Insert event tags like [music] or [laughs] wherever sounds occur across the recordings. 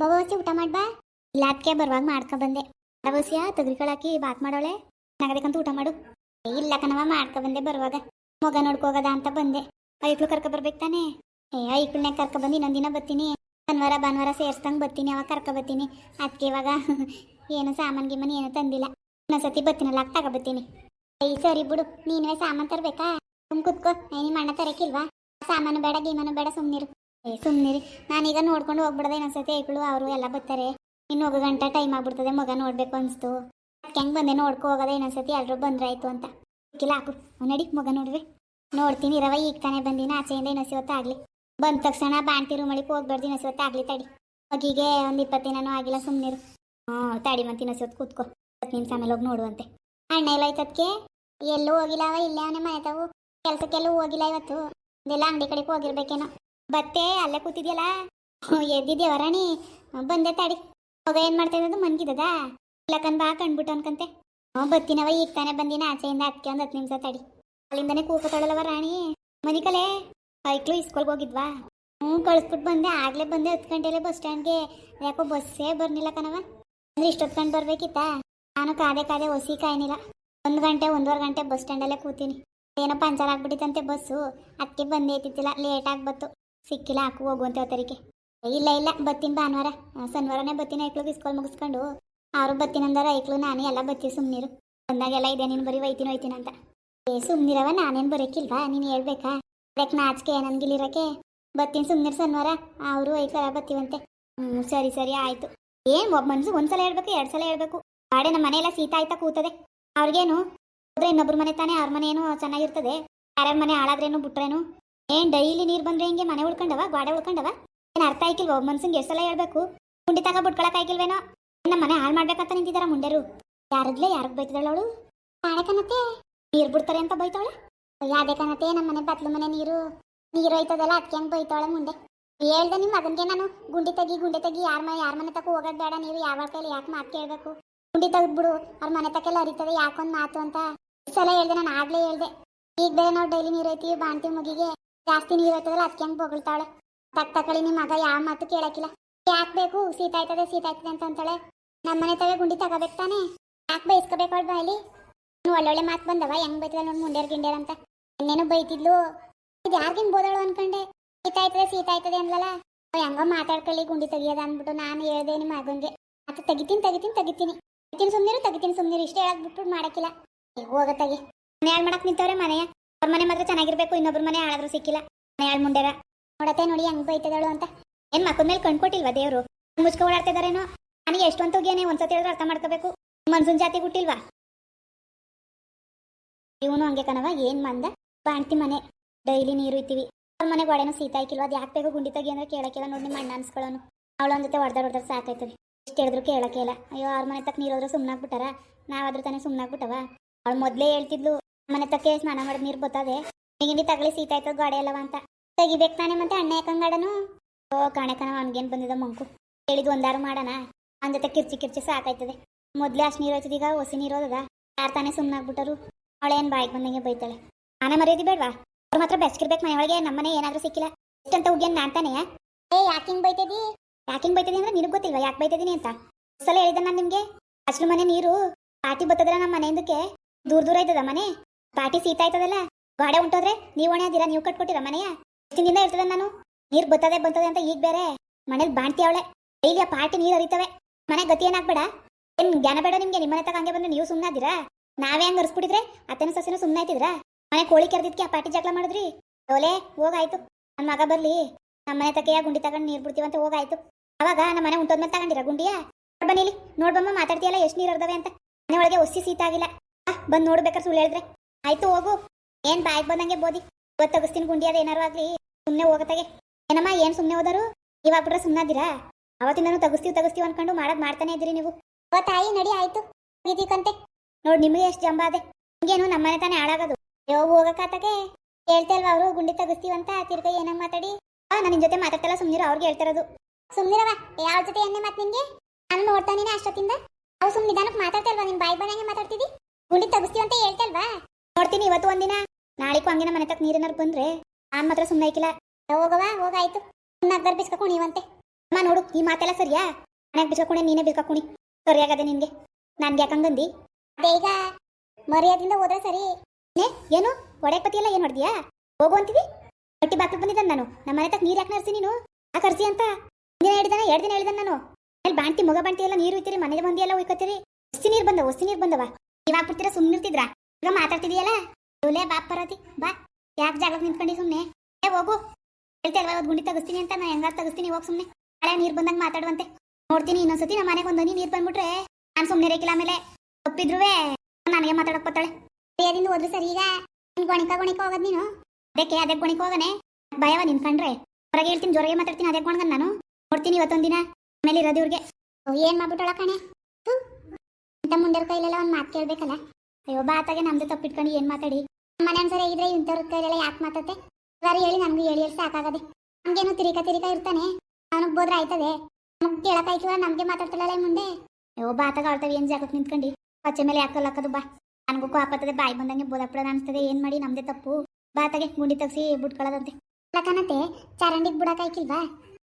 ಬವಸಿ ಊಟ ಮಾಡ್ಬಾ ಇಲ್ಲ ಬರುವಾಗ ಮಾಡ್ಕೊ ಬಂದೆ. ಬವಸಿಯ ತೊಗರಿಕಾಳಾಕಿ ಬಾತ್ ಮಾಡೋಳೆ. ನಗದಕ್ಕಂತ ಊಟ ಮಾಡು. ಇಲ್ಲ ಕಣವ ಮಾಡ್ಕೊ ಬಂದೆ ಬರುವಾಗ. ಮಗ ನೋಡ್ಕೋಗದ ಅಂತ ಬಂದೆ. ಐಕ್ಳು ಕರ್ಕೊ ಬರ್ಬೇಕು ತಾನೇ? ಏ ಐಕ್ಳನ್ನೇ ಕರ್ಕೊ ಬಂದು ಇನ್ನೊಂದಿನ ಬರ್ತೀನಿ. ಭಾನುವಾರ ಭಾನುವಾರ ಸೇರ್ಸ್ದಂಗೆ ಬರ್ತೀನಿ, ಅವಾಗ ಕರ್ಕೊ ಬರ್ತೀನಿ. ಅದಕ್ಕೆ ಇವಾಗ [laughs] ಏನು ಸಾಮಾನ್ ಗಿಮಾನ್ ಏನು ತಂದಿಲ್ಲ. ಇನ್ನೊಂದ್ಸತಿ ಬರ್ತೀನಲ್ಲ ಆಗ ತಗೋ ಬರ್ತೀನಿ. ಏಯ್ ಸರಿ ಬಿಡು. ನೀನೇ ಸಾಮಾನು ತರಬೇಕಾ? ಸುಮ್ ಕುತ್ಕೋ. ಏ ಮಣ್ಣ ತರಕಿಲ್ವಾ ಸಾಮಾನು ಬೇಡ, ಗೀಮಾನು ಬೇಡ, ಸುಮ್ನಿರು. ಏ, ಸುಮ್ನಿರಿ. ನಾನೀಗ ನೋಡ್ಕೊಂಡು ಹೋಗ್ಬಿಡದೆ ಇನ್ನೊಂದ್ಸತಿ ಐಕಳು ಅವರು ಎಲ್ಲ ಬರ್ತಾರೆ. ಇನ್ನು ಹೋಗೋ ಗಂಟೆ ಟೈಮ್ ಆಗ್ಬಿಡ್ತದೆ, ಮಗ ನೋಡ್ಬೇಕು ಅನಿಸ್ತು. ಅದಕ್ಕೆ ಹೆಂಗ್ ಬಂದೆ, ನೋಡ್ಕೊ ಹೋಗೋದೆ, ಇನ್ನೊಂದ್ಸತಿ ಎಲ್ಲರೂ ಬಂದ್ರಾಯ್ತು ಅಂತ. ಸಿಕ್ಕಿಲ್ಲ ಹಾಕು. ನಡಿ ಮಗ ನೋಡ್ರಿ. ನೋಡ್ತೀನಿ ಇರವ ಈಗ ತಾನೇ ಬಂದಿನ, ಆಚೆಯಿಂದ ಇನ್ನೊಸಿ ಆಗಲಿ. ಬಂದ ತಕ್ಷಣ ಬಾಂಟಿ ರೂಮಳಿಗೆ ಹೋಗ್ಬಾರ್ದು ಇನ್ನೊಸಿ ಆಗಲಿ ತಡಿ. ಮಗಿಗೆ ಒಂದು ಇಪ್ಪತ್ತು ಆಗಿಲ್ಲ ಸುಮ್ಮನಿರು ಹ್ಞೂ, ತಡಿ ಮತ್ತೆ ಇನ್ನೊಸಿ ಹೊತ್ತು ಕೂತ್ಕೋ. ಹತ್ತು ನಿಮಿಷ ಆಮೇಲೆ ಹೋಗಿ ನೋಡುವಂತೆ. ಅಣ್ಣ ಎಲ್ಲ ಆಯ್ತದಕ್ಕೆ ಎಲ್ಲೂ ಹೋಗಿಲ್ಲ ಅವ, ಇಲ್ಲೇ ಅವನೇ ಮನೆ ತಾವು? ಕೆಲಸಕ್ಕೆಲ್ಲೂ ಹೋಗಿಲ್ಲ ಇವತ್ತು? ಇದೆಲ್ಲ ಅಂಗಡಿ ಕಡೆಗೆ ಹೋಗಿರ್ಬೇಕೇನೋ? ಬತ್ತೆ, ಅಲ್ಲೇ ಕೂತಿದ್ಯಲ್ಲ? ಎದ್ದಿದ್ಯ ರಾಣಿ ಬಂದೆ ತಾಡಿ. ಮಗ ಏನ್ ಮಾಡ್ತಾ ಇದ್ದು ಮನ್ಗಿದದ? ಇಲ್ಲಕನ್ ಬಾ ಕಂಡ್ಬಿಟ್ಟು ಅನ್ಕಂತೆ ಹ್ಞೂ ಬತ್ತಿನವ, ಈಗ ತಾನೇ ಬಂದಿನ. ಆಚೆಯಿಂದ ಅದಕ್ಕೆ ಒಂದು ಹತ್ತು ನಿಮಿಷ ತಡಿ. ಅಲ್ಲಿಂದನೇ ಕೂಪತಾಳಲ್ಲವ ರಾಣಿ ಮನಿಕಲೆ? ಐಕ್ಲು ಇಸ್ಕೊಳ್ಗೆ ಹೋಗಿದ್ವಾ? ಹ್ಞೂ ಕಳಿಸ್ಬಿಟ್ಟು ಬಂದೆ. ಆಗ್ಲೇ ಬಂದೆ ಹತ್ತು ಗಂಟೆಲೆ ಬಸ್ ಸ್ಟ್ಯಾಂಡ್ಗೆ. ಯಾಕೋ ಬಸ್ಸೇ ಬರ್ನಿಲ್ಲ ಕಣವ ಅಂದ್ರೆ ಇಷ್ಟೊತ್ತು ಗಂಟೆ ಬರ್ಬೇಕಿತ್ತಾ? ನಾನು ಕಾದೆ ಕಾದೆ ಹೊಸಿ ಕಾಯ್ನಿಲ್ಲ. ಒಂದು ಗಂಟೆ, ಒಂದೂವರೆ ಗಂಟೆ ಬಸ್ ಸ್ಟ್ಯಾಂಡಲ್ಲೇ ಕೂತೀನಿ. ಏನೋ ಪಂಚರ್ ಆಗ್ಬಿಟ್ಟಿತ್ತಂತೆ ಬಸ್ಸು. ಅದಕ್ಕೆ ಬಂದೇ ಇತ್ತಿಲ್ಲ ಲೇಟಾಗಿ ಬತ್ತು ಸಿಕ್ಕಿಲ್ಲ, ಹಾಕು ಅಂತ ಅವತರಿಕೆ ಇಲ್ಲ ಇಲ್ಲ, ಬತ್ತೀನಿ ಭಾನುವಾರ ಶನಿವಾರನೇ ಬತ್ತೀನಿ ಐಕ್ಳು ಇಸ್ಕೊಂಡು ಮುಗಿಸ್ಕೊಂಡು. ಅವರು ಬತ್ತೀನಂದಾರ ಐಕ್ಳು, ನಾನೇ ಎಲ್ಲ ಬತ್ತಿ ಸುಮ್ನಿರು. ಬಂದಾಗೆಲ್ಲ ಇದೆ, ನೀನು ಬರೀ ಒಯ್ತೀನಿ ಒಯ್ತೀನಿ ಅಂತ. ಏ ಸುಮ್ಮನಿರವ ನಾನೇನು ಬರೋಕ್ಕಿಲ್ವಾ ನೀನು ಹೇಳ್ಬೇಕಾ? ಅದಕ್ಕೆ ನಾಚಿಕೆ ನನ್ಗಿಲ್ಲಿರಕ್ಕೆ ಬತ್ತೀನಿ ಸುಮ್ಮನಿರು ಶನಿವಾರ. ಅವರು ಐಕ್ಳ ಬತ್ತೀವಂತೆ. ಹ್ಞೂ ಸರಿ ಸರಿ, ಆಯ್ತು. ಏನು ಒಬ್ಬ ಮನ್ಸು ಒಂದ್ಸಲ ಹೇಳ್ಬೇಕು ಎರಡು ಸಲ ಹೇಳ್ಬೇಕು. ಬಾಡೆ, ನಮ್ಮ ಮನೆಯೆಲ್ಲ ಶೀತ ಆಯ್ತಾ ಕೂತದೆ. ಅವ್ರಿಗೇನು? ಹೋದ್ರೆ ಇನ್ನೊಬ್ರ ಮನೆ ತಾನೇ, ಅವ್ರ ಮನೆ ಏನು ಚೆನ್ನಾಗಿರ್ತದೆ. ಯಾರ್ಯಾರ ಮನೆ ಹಾಳಾದ್ರೇನು, ಬಿಟ್ರೇನು? ಏನ್ ಡೈಲಿ ನೀರ್ ಬಂದ್ರೆ ಹಿಂಗೆ ಮನೆ ಉಳ್ಕೊಂಡವ ಗಾಡೆ ಉಳ್ಕೊಂಡವ? ಏನ್ ಅರ್ಥ ಆಯ್ಕಿಲ್ವ? ಮನ್ಸಂಗೆ ಎಷ್ಟೆಲ್ಲ ಹೇಳ್ಬೇಕು. ಗುಂಡಿ ತಗ ಬಿಟ್ಕೊಳಕ್ ಆಯ್ಕಿಲ್ವೇನೋ? ನಮ್ಮ ಮನೆ ಹಾಳು ಮಾಡ್ಬೇಕಂತ ನಿಂತಿದಾರ ಮುಂಡೆರು. ಯಾರದ್ಲೆ ಯಾರಿಗೆ ಬೈತಿದಾಳ ಅವಳು? ನಾಳೆ ಕನತೆ ನೀರ್ ಬಿಡ್ತಾರೆ ಅಂತ ಬೈತಾಳೆ ಯಾವ್ದೇ ಕನತೆ ನಮ್ಮ ಮನೆ ಬತ್ಲು ಮನೆ ನೀರು. ನೀರು ಐತದಲ್ಲ ಅದಕ್ಕೆ ಹೆಂಗ್ ಬೈತಾಳೆ ಮುಂದೆ ಹೇಳ್ದೆ ನಿಮ್ಮ ಮಗನ್ಗೆ ನಾನು. ಗುಂಡಿ ತಗಿ ಗುಂಡಿ ತಗಿ, ಯಾರ ಮನೆ ಯಾರ ಮನೆ ತಕ ಹೋಗೋದ್ ಬೇಡ ನೀರು, ಯಾವ ಕೈಲಿ ಯಾಕೆ ಮಾತು ಕೇಳ್ಬೇಕು? ಗುಂಡಿ ತೆಗ್ದ್ಬಿಡು, ಅವ್ರ ಮನೆ ತಕ್ಕೆಲ್ಲ ಹರಿತದೆ ಯಾಕೊಂದ್ ಮಾತು ಅಂತ. ಸಲ ಹೇಳ್ದೆ, ನಾನು ಆಗ್ಲೇ ಹೇಳ್ದೆ. ಈಗ ಬೇರೆ ನಾವು ಡೈಲಿ ನೀರು ಐತಿ ಬಾಣ್ತೀವಿ ಮುಗಿಗೆ. ಜಾಸ್ತಿ ನೀರು ಹೋಯ್ತದಲ್ಲ ಅದಕ್ಕೆ ಹೆಂಗ್ ಬೊಗಳ್ತಾಳೆ? ತಕ್ ತಕಳಿ ನಿಮ್ಮ ಮಗ ಯಾವ ಮಾತು ಕೇಳಕ್ಕಿಲ್ಲ ಯಾಕೆ ಬೇಕು? ಸೀತಾಯ್ತದೆ ಆಯ್ತದೆ, ಸೀತ ಆಯ್ತದೆ ಅಂತ ಅಂತಾಳೆ ನಮ್ಮ ಮನೆ ತಗ ಗುಂಡಿ ತಗೋಬೇಕು ತಾನೆ? ಯಾಕೆ ಬೈಸ್ಕೋಬೇಕು ಅವಳ ಬಾಯಲ್ಲಿ? ಒಳ್ಳೊಳ್ಳೆ ಮಾತು ಬಂದವ, ಹೆಂಗ್ ಬೈತದ ನೋಡಿ ಮುಂಡೇರ್ ಗಿಂಡೇರ್ ಅಂತ. ಇನ್ನೇನು ಬೈತಿದ್ಲು? ಇದು ಯಾರಿಗಿನ್ ಬೋದಳು ಅನ್ಕೊಂಡೆ? ಸೀತಾಯ್ತದೆ ಆಯ್ತದೆ ಅನ್ಲಲ್ಲ? ಹೆಂಗೋ ಮಾತಾಡ್ಕೊಳ್ಳಿ, ಗುಂಡಿ ತೆಗಿಯೋದ ಅಂದ್ಬಿಟ್ಟು ನಾನು ಹೇಳ್ದೆ ನಿಮ್ಮ ಮಗನ್ಗೆ ಮತ್ತೆ ತೆಗಿತೀನಿ ತೆಗಿತೀನಿ ತೆಗಿತೀನಿ. ತೆಗಿತೀನಿ ಸುಮ್ಮನಿರು ತೆಗಿತೀನಿ ಸುಮ್ಮನಿರು ಇಷ್ಟೇ ಹೇಳಕ್ ಬಿಟ್ಬಿಟ್ಟು ಮಾಡಕ್ಕಿಲ್ಲ ಈಗ ಹೋಗ ತೆಗಿ. ಮನೆ ಹಾಳು ಮಾಡಕ್ ನಿಂತವ್ರೆ ಮನೆಯ. ಅವ್ರ ಮನೆ ಮಾತ್ರ ಚೆನ್ನಾಗಿರ್ಬೇಕು, ಇನ್ನೊಬ್ರ ಮನೆ ಹಾಳಾದ್ರೂ ಸಿಕ್ಕಿಲ್ಲ. ಮನೆ ಹಾಳು ಮುಂಡೆರ ನೋಡತ್ತೆ ನೋಡಿ ಹೆಂಗ್ ಬೈತದಳು ಅಂತ. ಏನ್ ಮಕ್ಕಳ ಮೇಲೆ ಕಣ್ಕೊಟ್ಟಿಲ್ವಾ ದೇವ್ರು? ಮುಚ್ಕೊ ಓಡಾಡ್ತಿದಾರೇನೋ ನನಗೆ ಎಷ್ಟೊಂದು ಹೋಗ್ಯಾನೆ ಒಂದ್ಸತಿ ಹೇಳಿದ್ರೆ ಅರ್ಥ ಮಾಡ್ಕೋಬೇಕು. ಮನ್ಸೂನ್ ಜಾತಿ ಹುಟ್ಟಿಲ್ವಾ? ಇವನು ಹಂಗೆ ಕಣವ ಏನ್ ಮಂದ? ಬಾಣ್ತಿ ಮನೆ. ಡೈಲಿ ನೀರು ಇತ್ತೀವಿ. ಅವ್ರ ಮನೆ ಗೋಡೆನೂ ಸೀತ ಆಯ್ಕಿಲ್ವ ಅದು ಯಾಕೆ ಬೇಕು ಗುಂಡಿ ತೆಗಿ ಅಂದ್ರೆ ಕೇಳಕ್ಕಿಲ್ಲ ನೋಡಿ ನಿಮ್ಮ ಅಣ್ಣ ಅನ್ಸ್ಕೊಳ್ಳೋನು ಅವಳೊಂದ್ ಜೊತೆ ಹೊಡೆದಾಡ್ ಹೊಡೆದ್ರೆ ಸಾಕಾಯ್ತದೆ. ಎಷ್ಟು ಹೇಳಿದ್ರು ಕೇಳಕ್ಕೆ ಇಲ್ಲ ಅಯ್ಯೋ, ಅವ್ರ ಮನೆ ತಕ್ಕ ನೀರು ಹೋದ್ರೆ ಸುಮ್ಮನಾಗ್ಬಿಟ್ಟಾರ ನಾವಾದ್ರೂ ತಾನೇ ಸುಮ್ಮನಾಗ್ಬಿಟ್ಟವ ಅವಳು ಮೊದ್ಲೇ ಹೇಳ್ತಿದ್ಲು ಮನೆ ತಕ್ಕೆ ಸ್ನಾನ ಮಾಡಿದ ನೀರು ಬರ್ತದೆ ನೀಗಿಂಡಿ ತಗಲಿ ಸೀತಾಯ್ತದ ಗಾಡಿ ಅಲ್ಲವ ಅಂತ. ತೆಗಿಬೇಕು ತಾನೆ ಮತ್ತೆ ಅಣ್ಣ ಯಾಕಂಗಾಡನು ಓ ಕಾಣಕನ ಅವನಿಗೇನ್ ಬಂದಿದ ಮಂಕು. ಹೇಳಿದ್ ಒಂದಾರು ಮಾಡೋಣ. ಜೊತೆ ಕಿರ್ಚಿ ಕಿರ್ಚಿ ಸಾಕಾಯ್ತದೆ. ಮೊದ್ಲೇ ಅಷ್ಟು ನೀರು ಹೋಯ್ತದ ಈಗ ಹೊಸಿ ನೀರು ಹೋದದ. ಯಾರು ತಾನೇ ಸುಮ್ಮನಾಗ್ಬಿಟ್ಟರು ಅವಳೇನು ಬಾಯಿಗೆ ಬಂದಂಗೆ ಬೈತಾಳೆ. ನಾನೇ ಮರ್ಯಾದಿ ಬೇಡವಾ? ಅವ್ರ ಮಾತ್ರ ಬೆಸ್ಕಿರ್ಬೇಕು ಮನೆಯೊಳಗೆ ನಮ್ಮನೆ ಏನಾದರೂ ಸಿಕ್ಕಿಲ್ಲ. ಎಷ್ಟಂತ ಹುಗ್ಯನ್ ನಾನ್ ತಾನೇ ಏ ಯಾಕಿಂಗ್ ಬೈತದಿ? ಯಾಕಿಂಗ್ ಬೈತದಿ ಅಂದ್ರೆ ನಿನಗೆ ಗೊತ್ತಿಲ್ವಾ ಯಾಕೆ ಬೈತದೀನಿ ಅಂತ? ಸಲ ಹೇಳಿದೆ ನಾನು ನಿಮ್ಗೆ. ಅಸಲು ಮನೆ ನೀರು ಪಾಟಿ ಬತ್ತದ್ರ ನಮ್ಮ ಮನೆಯಿಂದಕ್ಕೆ. ದೂರ ದೂರ ಇದ್ದದ ಮನೆ? ಪಾಟಿ ಸೀತಾ ಆಯ್ತದಲ್ಲ? ಗಾಡೆ ಉಂಟೋದ್ರೆ ನೀವು ಒಣೆ ಅದಿರ ನೀವು ಕಟ್ಕೊಟ್ಟಿರ ಮನೆಯ? ಎಷ್ಟು ದಿನದಿಂದ ಇರ್ತದೆ ನಾನು? ನೀರ್ ಬತ್ತದೆ ಬರ್ತದೆ ಅಂತ ಈಗ ಬೇರೆ. ಮನೇಲಿ ಬಾಣ್ತಿ ಅವಳೆ. ಡೈಲಿ ಪಾಟಿ ನೀರು ಹರಿತವೆ. ಮನೆ ಗತಿ ಏನಾಗ್ಬೇಡ ಏನ್ ಜ್ಞಾನ ಬೇಡ ನಿಮ್ಗೆ? ನಿಮ್ಮನೆ ತಕ ಹಂಗೆ ಬಂದು ನೀವು ಸುಮ್ಮನಾದಿರಾ ನಾವೇ ಹಂಗ ಹರಿಸ್ಬಿಟ್ಟಿದ್ರೆ ಅತ್ತನ ಸಸಿನ ಸುಮ್ಮನೆ ಆಯ್ತಿದ್ರಾ? ಮನೆ ಕೋಳಿ ಕರೆದಿದ್ಕೆ ಆ ಪಾಟಿ ಜಗಳ ಮಾಡಿದ್ರಿ? ಓಲೆ ಹೋಗಾಯ್ತು. ನನ್ನ ಮಗ ಬರ್ಲಿ. ನಮ್ಮ ಮನೆ ತಕೆಯ ಗುಂಡಿ ತಗೊಂಡು ಬಿಡ್ತೀವಿ ಅಂತ ಹೋಗಾಯ್ತು. ಅವಾಗ ನಮ್ಮ ಮನೆ ಉಂಟೋದ್ಮೇಲೆ ತಗೊಂಡಿರ ಗುಂಡಿಯ? ಬನ್ನಿಲಿ ನೋಡ್ಬಮ್ಮ ಮಾತಾಡ್ತೀಯಲ್ಲ ಎಷ್ಟು ನೀರ್ ಹರ್ದವೆ ಅಂತ. ಮನೆ ಒಳಗೆ ಒಸಿ ಆ, ಬಂದ್ ನೋಡ್ಬೇಕಾದ್ರೆ ಸುಳ್ಳು ಹೇಳಿದ್ರೆ. ಆಯ್ತು ಹೋಗು. ಏನ್ ಬಾಯ್ ಬಂದಂಗೆ ಬೋದಿ. ಇವತ್ತು ತಗಸ್ತೀನಿ ಗುಂಡಿ ಅದ ಏನಾರು ಆಗ್ಲಿ. ಸುಮ್ನೆ ಹೋಗತ್ತಾಗೆ. ಏನಮ್ಮ, ಏನ್ ಸುಮ್ನೆ ಹೋದರು? ಇವಾಗ ಬಿಟ್ರೆ ಸುಮ್ಮನಾದಿರಾ ಅವತ್ತಿಂದನು ತಗಸ್ತೀವಿ ತಗಸ್ತೀವಿ ಅನ್ಕೊಂಡು ಮಾಡೋದ್ ಮಾಡ್ತಾನೆ ಇದ್ರಿ ನೀವು. ಓ, ತಾಯಿ, ನಡಿ, ಆಯ್ತು. ಇದಕ್ಕಂತೆ ನೋಡಿ, ನಿಮಗೆ ಎಷ್ಟು ಜಂಬ ಅದೆ. ಹಿಂಗೇನು ನಮ್ಮನೆ ತಾನೇ ಹಾಳಾಗೋದು. ಯಾವಾಗ ಹೋಗಕ್ಕಾತಗೆ ಹೇಳ್ತಾ ಇಲ್ವಾ ಅವರು, ಗುಂಡಿ ತಗಸ್ತೀವಂತ ತಿರ್ಗ ಏನಂಗ್ ಮಾತಾಡಿ? ಆ ನಾನು ನಿನ್ ಜೊತೆ ಮಾತಾಡ್ತಲ್ಲ, ಸುಮ್ನಿರು, ಅವ್ರಿಗೆ ಹೇಳ್ತಿರೋದು. ಸುಮ್ನಿರವ ಯಾವ ಜೊತೆ ಎಣ್ಣೆ ಮಾತು ನಿಂಗೆ? ನಾನು ನೋಡ್ತಾನೆ ಅಷ್ಟೊತ್ತಿಂದ. ಅವು ಸುಮ್ ನಿಧಾನಕ್ಕೆ ಮಾತಾಡ್ತಲ್ವಾ ನಿನ್ ಬಾಯಿ ಬಂದಂಗೆ ಮಾತಾಡ್ತಿದ್ದಿ ಗುಂಡಿ ತಗಸ್ತೀವಂತ ಹೇಳ್ತಾ ಇಲ್ವಾ ನೋಡ್ತೀನಿ ಇವತ್ತು ಒಂದಿನ. ನಾಳೆಗೂ ಹಂಗೆ ಮನೆ ತಕ್ಕ ನೀರಿನ ಬಂದ್ರೆ. ನಾನು ಮಾತ್ರ ಸುಮ್ಮನೆ ಐಕಿಲ್ಲ ಹೋಗವ ಹೋಗಾಯ್ತು. ಸುಮ್ಮನೆ ಗರ್ಭಿಸ್ಕೊ ಇವಂತೆ. ಅಮ್ಮ ನೋಡು ಈ ಮಾತೆಲ್ಲ ಸರಿಯಾ? ಮನೆಗೆ ಬಿಚ್ಕೊಂಡೆ ನೀನೇ ಬಿಲ್ಕಾಕುಣಿ ಸರಿಯಾಗದೆ ನಿನ್ಗೆ. ನನ್ಗೆ ಯಾಕಂಗಂದಿ ಅದೇ ಈಗ ಮರ್ಯಾದಿಂದ ಹೋದ್ರೆ ಸರಿ. ಏ ಏನು? ಒಡೆಯಕ್ ಪತಿ ಎಲ್ಲ ಏನು ಹೊಡೆದಿಯಾ? ಹೋಗು ಅಂತೀವಿ ಬಟ್ಟಿ ಬಾಕ್ಲು ಬಂದಿದ್ದ ನಾನು. ನಮ್ಮ ಮನೆ ತಕ್ಕ ನೀರು ಯಾಕೆ ನರ್ಸಿ ನೀನು? ಆ ಕರ್ಸಿ ಅಂತ. ದಿನ ಹೇಳಿದಾನೆ ಎರಡು ದಿನ ಹೇಳಿದಾನೆ ನಾನು. ಅಲ್ಲಿ ಬಾಂಟಿ ಮಗ ಬಾಣ್ತಿ ಎಲ್ಲ ನೀರು ಇತ್ತೀರಿ ಮನೆ ಬಂದಿ ಎಲ್ಲ ಉಯ್ಕೋತೀರಿ ಒಸ್ತಿ ನೀರು ಬಂದವ ಒಸ್ತಿ ನೀರು ಬಂದವ. ಇವಾಗ ಬಿಡ್ತೀರಾ ಸುಮ್ಮನೆ ಇರ್ತಿದ್ರಾ ಈಗ ಮಾತಾಡ್ತಿದೀಯಲ್ಲ? ಇವಲೇ ಬಾಪ್ ಪರತಿ. ಬಾ, ಯಾಕೆ ಜಾಗಕ್ಕೆ ನಿಂತ್ಕೊಂಡಿ ಸುಮ್ಮನೆ ಏ, ಹೋಗು. ಹೇಳ್ತೇಲ್ವಾ ಇವತ್ತು ಗುಂಡಿ ತಗಸ್ತೀನಿ ಅಂತ? ನಾನು ಹೆಂಗಾರು ತಗಸ್ತೀನಿ, ಹೋಗಿ ಸುಮ್ಮನೆ ಹಳೆ ನೀರು ಬಂದಂಗೆ ಮಾತಾಡುವಂತೆ. ನೋಡ್ತೀನಿ, ಇನ್ನೊಂದ್ಸತಿ ನಮ್ಮ ಮನೆಗೆ ಒಂದು ನೀರು ಬಂದ್ಬಿಟ್ರೆ ನಾನು ಸುಮ್ಮನೆ ರೇಕಿಲ್ಲ ಆಮೇಲೆ ಒಪ್ಪಿದ್ರುವೆ. ನನಗೆ ಮಾತಾಡಕ್ ಬತ್ತಾಳೆ ಹೋದ್ರೆ ಸರಿ ಈಗ? ನಿನ್ ಗೊಣಿಕ ಗೊಣಿಕ ಹೋಗೋದು ನೀನು? ಅದಕ್ಕೆ, ಅದೇ ಗೊಣಿಕ ಹೋಗನೆ. ಭಯವ ನಿನ್ಕಂಡ್ರೆ ಹೊರಗೆ ಹೇಳ್ತೀನಿ, ಜೋರಗೆ ಮಾತಾಡ್ತೀನಿ, ಅದೇ ಗೊಣಗನ್ ನಾನು. ನೋಡ್ತೀನಿ ಇವತ್ತೊಂದಿನ. ಆಮೇಲೆ ಇರೋದು ಇವ್ರಿಗೆ. ಏನ್ ಮಾಡ್ಬಿಟ್ಟೊಳ ಕಣೆ? ಮುಂದೆ ಕೈಲೆಲ್ಲ ಒಂದು ಮಾತು ಕೇಳ್ಬೇಕಲ್ಲ? ಅಯ್ಯೋ ಬಾತಾಗೆ ನಮ್ದು ತಪ್ಪಿಟ್ಕೊಂಡು ಏನ್ ಮಾತಾಡಿ? ಮನೆ ಅನ್ಸರಿ ಇದ್ರೆ ಇಂಥವ್ರ ಕೈಲೆಲ್ಲ ಯಾಕೆ ಮಾತಾಡ್ತೆ? ಸರಿ ಹೇಳಿ ನಮ್ಗೆ ಹೇಳಿ ಹೇಳಿ ಸಾಕಾಗದೆ ನಮ್ಗೇನು ತಿರಿಕ ತಿರಿಕ ಇರ್ತಾನೆ. ಅವನಿಗೆ ಬೋದ್ರೆ ಆಯ್ತದೆ. ನಮ್ಗೆ ಕೇಳಕ್ಕಾಯ್ತವ ನಮ್ಗೆ ಮಾತಾಡ್ತಾಳಲ್ಲ ಮುಂದೆ. ಅಯ್ಯೋ ಬಾತಾಗ ಆಳ್ತಾವೆ ಏನ್ ಜಾಗಕ್ಕೆ ನಿಂತ್ಕೊಂಡು. ಪಚ್ಚೆ ಮೇಲೆ ಯಾಕೆ ಲಕ್ಕದು ಬಾ. ನನಗೂ ಕೋಪತ್ತದೆ ಬಾಯಿ ಬಂದಂಗೆ ಬೋದಪ್ಪಡ ಅನಿಸ್ತದೆ, ಏನ್ ಮಾಡಿ ನಮ್ದೇ ತಪ್ಪು. ಬಾತಾಗೆ ಗುಂಡಿ ತಗ್ಸಿ ಬಿಟ್ಕೊಳ್ಳೋದಂತೆ ಲಕ್ಕನತೆ ಚರಂಡಿಗೆ ಬಿಡಕ್ ಆಯ್ಕಿಲ್ವಾ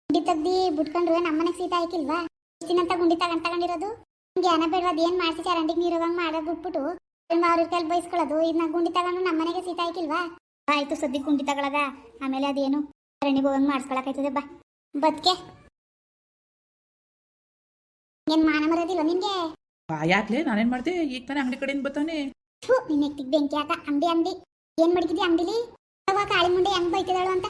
ಗುಂಡಿ ತಗ್ದಿ ಬಿಟ್ಕೊಂಡ್ರೆ ನಮ್ಮನೆ ಸೀತಾ ಆಯ್ಕಿಲ್ವಾ ಇಷ್ಟಿನಂತ ಗುಂಡಿ ತಗೊಂಡ್ ತಗೊಂಡಿರೋದು? ಜ್ಞಾನ ಬೇಡವಾದ ಏನ್ ಮಾಡ್ಸಿ, ಚರಂಡಿಗೆ ನೀರು ಮಾಡಕ್ ಬಿಟ್ಬಿಟ್ಟು ಅವ್ರ ಕೈಲಿ ಬೈಸ್ಕೊಳ್ಳೋದು? ಇದನ್ನ ಗುಂಡಿ ತಗೊಂಡು ನಮ್ಮನೆಗೆ ಸೀತಾ ಆಯ್ಕಿಲ್ವಾ ಆಯ್ತು ಸದ್ಯಕ್ಕೆ ಗುಂಡಿ ತಗೊಳದ. ಆಮೇಲೆ ಅದೇನು? ರಣಿ ಹೋಗಂಗ್ ಮಾಡಿಸ್ಕೊಳಕಾಯ್ತದೆ ಬಾ. ಬದ್ಕೆ. ಏನ್ ಮಾನ ಮರದಿಲ್ಲ ನಿನ್ಗೆ? ಯಾಕ್ಲೆ? ನಾನೇನ್ ಮಾಡ್ದೆ? ಈಗ ತಾನೇ ಅಂಗಡಿ ಕಡೆಯಿಂದ ಬರ್ತಾನೆ. ಥೂ ನಿನ್ನ ಎತ್ತಿಗೆ ಬೆಂಕಿ ಆತ ಅಂಗಡಿ ಅಂಗಡಿ. ಏನ್ ಮಡಗಿದ್ದಿ ಅಂಗಡಿಲಿ? ಅವ ಕಾಳಿ ಮುಂಡೆ ಹೆಂಗ್ ಬೈತಿದಾಳು ಅಂತ.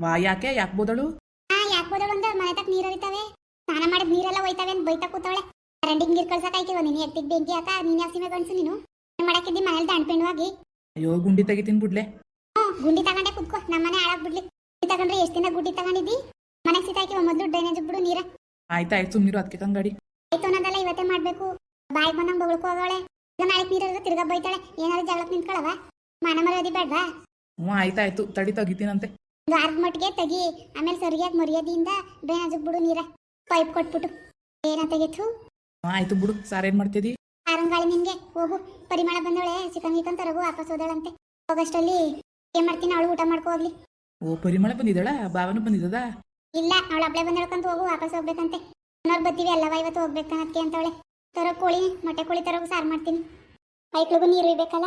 ವಾ ಯಾಕೆ? ಯಾಕೆ ಬೋದಳು? ಹಾ ಯಾಕೆ ಬೋದಳು ಅಂದ್ರೆ ಮನೆ ತಕ್ಕ ನೀರು ಹರಿತಾವೆ. ಸ್ನಾನ ಮಾಡಿದ ನೀರೆಲ್ಲ ಹೋಯ್ತಾವೆ ಅಂತ ಬೈತಾ ಕೂತವಳೆ. ಚರಂಡಿಗೆ ನೀರು ಕಳ್ಸಕ್ ನಿನ್ನ ನೀನು ಎತ್ತಿಗೆ ಬೆಂಕಿ ಆತ ನೀನ್ ಯಾಸಿಮೆ ಸೀಮೆ ಗಂಡ್ಸು ನೀನು? ಏನ್ ಮಾಡಕ್ಕಿದ್ದಿ ಮನೇಲಿ ದಂಡ್ಪೆಂಡುವಾಗಿ ಅಯ್ಯೋ ಗುಂಡಿ ತೆಗಿತೀನಿ ಬಿಡ್ಲೆ. ಹ್ಞೂ ಗುಂಡಿ ತಗೊಂಡೆ ಕುತ್ಕೋ. ನಮ್ಮನೆ ಹಾಳಾಗ್ ಬಿಡ್ಲಿ. ಗುಂಡಿ ತಗೊಂಡ್ರೆ ಎಷ್ಟು ದಿನ ಗುಂಡಿ ತಗೊಂಡಿದ್ದಿ? ಮನೆ ಸಿತಾಕಿ ಮೊದಲು ಡ್ರೈನೇಜ್ ಬಿಡು ನೀರ. ಆಯ್ತಾ ಆಯ್ತು ಸುಮ್ನಿರು ಅದಕ್ಕೆ ಕಂಗಾಡಿ. ಆಯ್ತು ಅನ್ನೋದೆಲ್ಲ ಇವತ್ತೇ ಮಾಡಬೇಕು. ಬಾಯಿಗೆ ಬಂದಂಗೆ ಬೊಗಳ್ಕೊ ಹೋಗವಳೆ ಈಗ ನಾಳೆ ನೀರು ತಿರ್ಗಾ ಬೈತಾಳೆ. ಏನಾದ್ರು ಜಗಳಕ್ಕೆ ನಿಂತ್ಕೊಳವ? ಮಾನ ಮರ್ಯಾದೆ ಬೇಡ್ವಾ? ಹ್ಞೂ ಆಯ್ತಾಯ್ತು ತಡಿ ತೆಗಿತೀನಂತೆ. ಒಂದು ಅರ್ಧ ಮಟ್ಟಿಗೆ ತೆಗಿ. ಆಮೇಲೆ ಸರಿಯಾಗಿ ಮರ್ಯಾದೆಯಿಂದ ಡ್ರೈನೇಜ್ ಬಿಡು ನೀರ. ಪೈಪ್ ಕೊಟ್ಬಿಟ್ಟು. ಏನ ತೆಗಿತು ಹ್ಞೂ ಆಯ್ತು ಬಿಡು. ಸಾರ್ ಏನ್ ಮಾಡ್ತಿದಿ? ಆರಂಗಾಳಿ ನಿನ್ಗೆ. ಹೋಗು ಪರಿಮಳ ಬಂದವಳೆ. ಚಿಕನ್ ಗಿಕನ್ ತರಗು ವಾಪಸ್ ಹೋದಳಂತೆ. ಅಲ್ಲಿ ಏನ್ ಮಾಡ್ತೀನಿ? ಅವಳು ಊಟ ಮಾಡ್ಕೊ ಹೋಗ್ಲಿ. ಓ ಪರಿಮಳ ಬಂದಿದ್ದಾಳ? ಭಾವನು ಬಂದಿದ್ದದ? ಇಲ್ಲ ಅವಳು ಅಬ್ಳೆ ಬಂದಳ್ಕಂತ ಹೋಗು ವಾಪಸ್ ಹೋಗ್ಬೇಕಂತೆ. ಅನ್ನೋರು ಬತ್ತೀವಿ ಅಲ್ಲವಾ ಇವತ್ತು ಹೋಗ್ಬೇಕನ್ನತ್ಕೆ ಅಂತವಳೆ. ತರೋ ಕೋಳಿ ಮೊಟ್ಟೆ ಕೋಳಿ ತರೋಗು ಸಾರು ಮಾಡ್ತೀನಿ. ಐಕ್ಳಿಗೂ ನೀರು ಇರ್ಬೇಕಲ್ಲ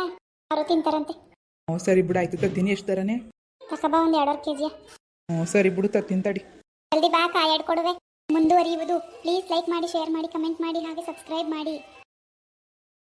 ಅವರು ತಿಂತಾರಂತೆ. ಹ್ಞೂ ಸರಿ ಬಿಡು ಆಯ್ತು ತರ್ತೀನಿ ಎಷ್ಟು ತರನೇ ತಕಬಾ ಒಂದು ಎರಡೂವರೆ ಕೆ ಜಿಯ ಹ್ಞೂ ಸರಿ ಬಿಡು ತರ್ತೀನಿ ತಡಿ. ಜಲ್ದಿ ಬಾ ಕಾಯಾಡ್ಕೊಡುವೆ. ಮುಂದುವರಿಯುವುದು. ಪ್ಲೀಸ್ ಲೈಕ್ ಮಾಡಿ ಶೇರ್ ಮಾಡಿ ಕಮೆಂಟ್ ಮಾಡಿ ಹಾಗೆ ಸಬ್ಸ್ಕ್ರೈಬ್ ಮಾಡಿ.